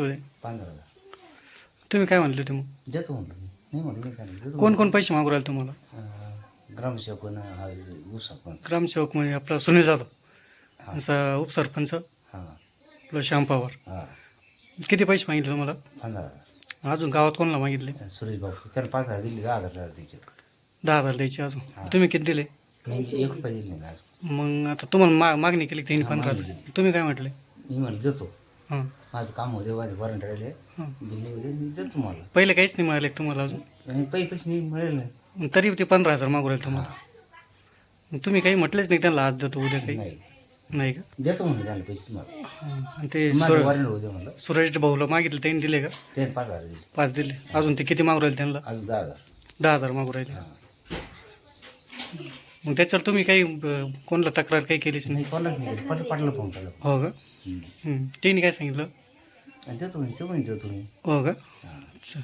होते पंधरा हजार. तुम्ही काय म्हणले होते मग? देतो म्हणलं मी. नाही म्हणलं नाही काय देतो कोण कोण पैसे मागू राहिले तुम्हाला? हा ऊसा पण. ग्रामसेवक म्हणजे आपला सुनील जाधव. हा. असा उपसरपंच. हां. आपलं श्याम पवार. हां. किती पैसे मागितले तुम्हाला? पंधरा हजार. अजून गावात कोणाला मागितले? सुरेश भाऊ. त्यानं पाच हजार दिले दहा हजार द्यायचे. दहा हजार द्यायचे अजून. तुम्ही किती दिले? एक रुपये दिले नाही आज मग आता तुम्हाला मा मागणी केली त्यांनी हा, पंधरा मागणी हजार तुम्ही काय म्हटले? मी म्हणलं देतो. माझं काम होते माझे वॉरंट राहिले. दिले वगैरे मी देतो मला पहिले काहीच नाही मिळाले तुम्हाला अजून? आणि पैसे पैसे नाही मिळेल नाही. मग तरी ते पंधरा हजार मागू राहिले तुम्हाला. मग तुम्ही काही म्हटलेच नाही त्यांना आज देतो उद्या काही? नाही. नाही का? देतो म्हणलं त्याला पैसे हां. आणि ते माझं सुर- वॉरंट होते म्हणलं. सुरेश भाऊला मागितले त्यांनी दिले का? त्याने पाच हजार दिले. पाच दिले. अजून ते किती मागू राहिले त्यांना? अजून दहा हजार. दहा हजार मागू राहिले. हां. मग त्याच्यावर तुम्ही काही अं, कोणाला तक्रार काही केलीच नाही नाही? कोणालाच नाही. परत पाटलं फोन केला. हो का. त्यांनी काय सांगितलं? आणि देतो म्हणे तो म्हणे देतो मी हो का? अच्छा